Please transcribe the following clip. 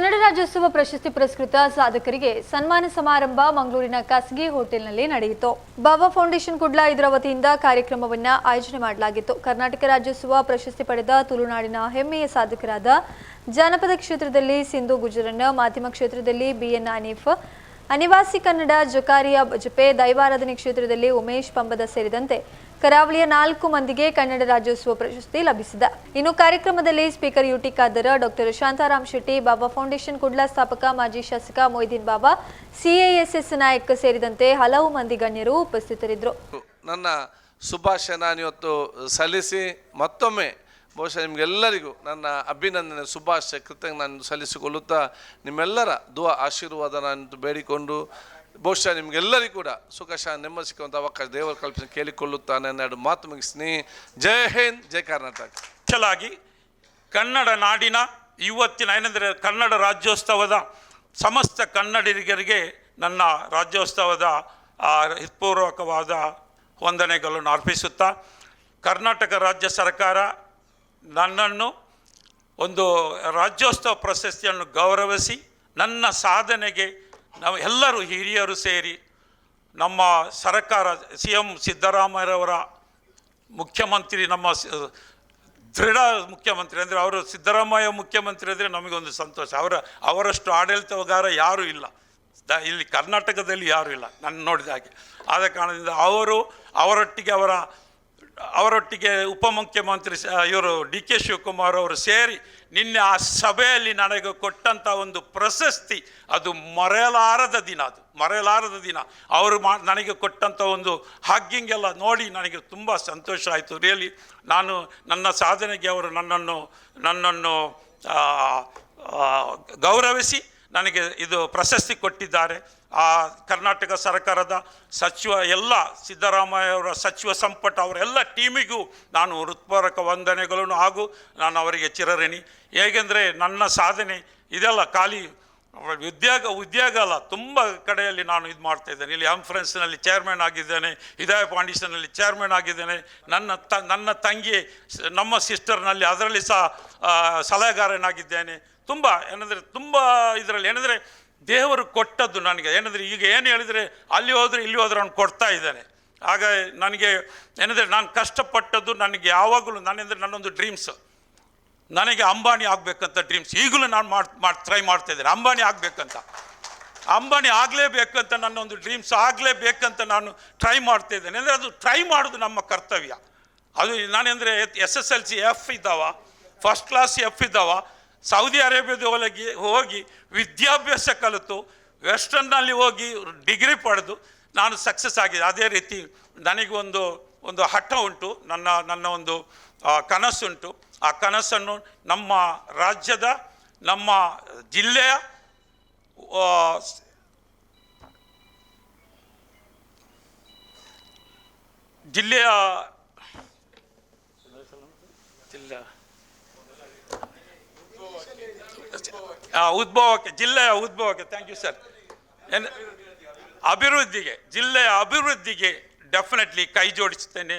ಕನ್ನಡ ರಾಜ್ಯೋತ್ಸವ ಪ್ರಶಸ್ತಿ ಪುರಸ್ಕೃತ ಸಾಧಕರಿಗೆ ಸನ್ಮಾನ ಸಮಾರಂಭ ಮಂಗಳೂರಿನ ಖಾಸಗಿ ಹೋಟೆಲ್ನಲ್ಲಿ ನಡೆಯಿತು. ಬಾಬಾ ಫೌಂಡೇಶನ್ ಕುಡ್ಲಾ ಇದರ ವತಿಯಿಂದ ಕಾರ್ಯಕ್ರಮವನ್ನ ಆಯೋಜನೆ ಮಾಡಲಾಗಿತ್ತು. ಕರ್ನಾಟಕ ರಾಜ್ಯೋತ್ಸವ ಪ್ರಶಸ್ತಿ ಪಡೆದ ತುಳುನಾಡಿನ ಹೆಮ್ಮೆಯ ಸಾಧಕರಾದ ಜಾನಪದ ಕ್ಷೇತ್ರದಲ್ಲಿ ಸಿಂಧು ಗುಜರಣ್ಣ, ಮಾಧ್ಯಮ ಕ್ಷೇತ್ರದಲ್ಲಿ ಬಿಎನ್ ಅನೀಫ್ ಅನಿವಾಸಿ ಕನ್ನಡ ಜೊಕಾರಿಯ ಬಜಪೆ ದೈವಾರಾಧನೆ ಕ್ಷೇತ್ರದಲ್ಲಿ ಉಮೇಶ್ ಪಂಬದ ಸೇರಿದಂತೆ ಕರಾವಳಿಯ ನಾಲ್ಕು ಮಂದಿಗೆ ಕನ್ನಡ ರಾಜ್ಯೋತ್ಸವ ಪ್ರಶಸ್ತಿ ಲಭಿಸಿದೆ. ಇನ್ನು ಕಾರ್ಯಕ್ರಮದಲ್ಲಿ speaker U T Khader, doctor Shantaram Shetty, Baba foundation Kudla ಸ್ಥಾಪಕ, ಮಾಜಿ ಶಾಸಕ ಮೊಯ್ದೀನ್ ಬಾಬಾ ಸಿಎಎಸ್ಎಸ್ ನಾಯಕ್ ಸೇರಿದಂತೆ ಹಲವು ಮಂದಿ ಗಣ್ಯರು ಉಪಸ್ಥಿತರಿದ್ದರು. ನನ್ನ ಶುಭಾಶಯ ನಾನಿವತ್ತು ಸಲ್ಲಿಸಿ ಮತ್ತೊಮ್ಮೆ ಬಹುಶಃ ನಿಮಗೆಲ್ಲರಿಗೂ ನನ್ನ ಅಭಿನಂದನೆ, ಶುಭಾಶಯ ಕೃತಜ್ಞ ನಾನು ಸಲ್ಲಿಸಿಕೊಳ್ಳುತ್ತಾ ನಿಮ್ಮೆಲ್ಲರ ದುವ ಆಶೀರ್ವಾದ ನಾನು ಬೇಡಿಕೊಂಡು ಬಹುಶಃ ನಿಮಗೆಲ್ಲರಿಗೂ ಕೂಡ ಸುಖ ಶಾ ನೆಮ್ಮದಿ ಸಿಕ್ಕುವಂಥ ಅವಕಾಶ ದೇವರ ಕಲ್ಪಿಸಿ ಕೇಳಿಕೊಳ್ಳುತ್ತಾನೆ ಎರಡು ಮಾತು ಮುಗಿಸ್ತೀನಿ ಜೈ ಹಿಂದ್, ಜೈ ಕರ್ನಾಟಕ. ಚಲಾಗಿ ಕನ್ನಡ ನಾಡಿನ ಇವತ್ತಿನ, ಏನೆಂದರೆ ಕನ್ನಡ ರಾಜ್ಯೋತ್ಸವದ ಸಮಸ್ತ ಕನ್ನಡಿಗರಿಗೆ ನನ್ನ ರಾಜ್ಯೋತ್ಸವದ ಹೃತ್ಪೂರ್ವಕವಾದ ವಂದನೆಗಳನ್ನು ಅರ್ಪಿಸುತ್ತಾ, ಕರ್ನಾಟಕ ರಾಜ್ಯ ಸರ್ಕಾರ ನನ್ನನ್ನು ಒಂದು ರಾಜ್ಯೋತ್ಸವ ಪ್ರಶಸ್ತಿಯನ್ನು ಗೌರವಿಸಿ ನನ್ನ ಸಾಧನೆಗೆ ನಾವು ಎಲ್ಲರೂ ಹಿರಿಯರು ಸೇರಿ ನಮ್ಮ ಸರ್ಕಾರ ಸಿ ಎಂ ಸಿದ್ದರಾಮಯ್ಯರವರ ಮುಖ್ಯಮಂತ್ರಿ, ನಮ್ಮ ದೃಢ ಮುಖ್ಯಮಂತ್ರಿ ಅಂದರೆ ಅವರು ಸಿದ್ದರಾಮಯ್ಯ ಮುಖ್ಯಮಂತ್ರಿ ಅಂದರೆ ನಮಗೊಂದು ಸಂತೋಷ. ಅವರ, ಅವರಷ್ಟು ಆಡಳಿತಗಾರ ಯಾರೂ ಇಲ್ಲ. ದ, ಇಲ್ಲಿ ಕರ್ನಾಟಕದಲ್ಲಿ ಯಾರೂ ಇಲ್ಲ. ನಾನು ನೋಡಿದ ಹಾಗೆ. ಆದ ಕಾರಣದಿಂದ ಅವರು ಅವರೊಟ್ಟಿಗೆ ಅವರ ಅವರೊಟ್ಟಿಗೆ ಉಪಮುಖ್ಯಮಂತ್ರಿ ಇವರು ಡಿ ಕೆ ಶಿವಕುಮಾರ್ ಅವರು ಸೇರಿ ನಿನ್ನೆ ಆ ಸಭೆಯಲ್ಲಿ ನನಗೆ ಕೊಟ್ಟಂಥ ಒಂದು ಪ್ರಶಸ್ತಿ, ಅದು ಮರೆಯಲಾರದ ದಿನ ಅದು, ಮರೆಯಲಾರದ ದಿನ. ಅವರು ಮಾ, ನನಗೆ ಕೊಟ್ಟಂಥ ಒಂದು ಹಗ್ಗಿಂಗ್ ಎಲ್ಲ ನೋಡಿ ನನಗೆ ತುಂಬ ಸಂತೋಷ ಆಯಿತು. ರಿಯಲಿ ನಾನು ನನ್ನ ಸಾಧನೆಗೆ ಅವರು ನನ್ನನ್ನು ನನ್ನನ್ನು ಗೌರವಿಸಿ ನನಗೆ ಇದು ಪ್ರಶಸ್ತಿ ಕೊಟ್ಟಿದ್ದಾರೆ. ಆ ಕರ್ನಾಟಕ ಸರ್ಕಾರದ ಸಚಿವ, ಎಲ್ಲ ಸಿದ್ದರಾಮಯ್ಯ ಅವರ ಸಚಿವ ಸಂಪುಟ, ಅವರೆಲ್ಲ ಟೀಮಿಗೂ ನಾನು ಹೃತ್ಪೂರ್ವಕ ವಂದನೆಗಳನ್ನು ಹಾಗೂ ನಾನು ಅವರಿಗೆ ಚಿರಋಣಿ. ಹೇಗೆಂದರೆ ನನ್ನ ಸಾಧನೆ ಇದೆಲ್ಲ ಖಾಲಿ ಉದ್ಯೋಗ ಉದ್ಯೋಗ ಅಲ್ಲ, ತುಂಬ ಕಡೆಯಲ್ಲಿ ನಾನು ಇದು ಮಾಡ್ತಾ ಇದ್ದೇನೆ. ಇಲ್ಲಿ ಕಾನ್ಫರೆನ್ಸ್ನಲ್ಲಿ ಚೇರ್ಮನ್ ಆಗಿದ್ದೇನೆ ಹಿದಾಯ ಫೌಂಡೇಶನಲ್ಲಿ ಚೇರ್ಮನ್ ಆಗಿದ್ದೇನೆ. ನನ್ನ ತ, ನನ್ನ ತಂಗಿ, ನಮ್ಮ ಸಿಸ್ಟರ್ನಲ್ಲಿ ಅದರಲ್ಲಿ ಸಹ ಸಲಹೆಗಾರನಾಗಿದ್ದೇನೆ. ತುಂಬ ಏನಂದರೆ ತುಂಬ ಇದರಲ್ಲಿ. ಏನಂದರೆ ದೇವರು ಕೊಟ್ಟದ್ದು ನನಗೆ. ಏನಂದರೆ ಈಗ ಏನು ಹೇಳಿದರೆ ಅಲ್ಲಿ ಹೋದರೆ ಇಲ್ಲಿ ಹೋದರೆ ಅವ್ನು ಕೊಡ್ತಾ ಇದ್ದಾನೆ. ಆಗ ನನಗೆ ಏನಂದರೆ ನಾನು ಕಷ್ಟಪಟ್ಟದ್ದು ನನಗೆ ಯಾವಾಗಲೂ ನಾನೆಂದರೆ ನನ್ನೊಂದು ಡ್ರೀಮ್ಸ್ ನನಗೆ ಅಂಬಾನಿ ಆಗಬೇಕಂತ ಡ್ರೀಮ್ಸ್ ಈಗಲೂ ನಾನು ಮಾಡಿ ಟ್ರೈ ಮಾಡ್ತಾ ಇದ್ದೇನೆ. ಅಂಬಾನಿ ಆಗಬೇಕಂತ. ಅಂಬಾನಿ ಆಗಲೇಬೇಕಂತ ನನ್ನೊಂದು ಡ್ರೀಮ್ಸ್ ಆಗಲೇಬೇಕಂತ ನಾನು ಟ್ರೈ ಮಾಡ್ತಾ ಇದ್ದೇನೆ. ಅಂದರೆ ಅದು ಟ್ರೈ ಮಾಡೋದು ನಮ್ಮ ಕರ್ತವ್ಯ. ಅದು ನಾನೆಂದರೆ S S, L, C F ಇದ್ದಾವ. First class F ಇದ್ದಾವ. ಸೌದಿ ಅರೇಬಿಯಾದ ಒಳಗೆ ಹೋಗಿ ವಿದ್ಯಾಭ್ಯಾಸ ಕಲಿತು ವೆಸ್ಟರ್ನಲ್ಲಿ ಹೋಗಿ ಡಿಗ್ರಿ ಪಡೆದು ನಾನು ಸಕ್ಸಸ್ ಆಗಿದೆ ಅದೇ ರೀತಿ ನನಗೆ ಒಂದು ಹಠ ಉಂಟು. ನನ್ನ ನನ್ನ ಒಂದು ಕನಸುಂಟು. ಆ ಕನಸನ್ನು ನಮ್ಮ ರಾಜ್ಯದ, ನಮ್ಮ ಜಿಲ್ಲೆಯ ಜಿಲ್ಲೆಯ ಜಿಲ್ಲೆ. ಉದ್ಭವಕ್ಕೆ ಜಿಲ್ಲೆಯ ಉದ್ಭವಕ್ಕೆ ಥ್ಯಾಂಕ್ ಯು ಸರ್ ಅಭಿವೃದ್ಧಿಗೆ ಜಿಲ್ಲೆಯ ಅಭಿವೃದ್ಧಿಗೆ ಡೆಫಿನೆಟ್ಲಿ ಕೈ ಜೋಡಿಸ್ತೇನೆ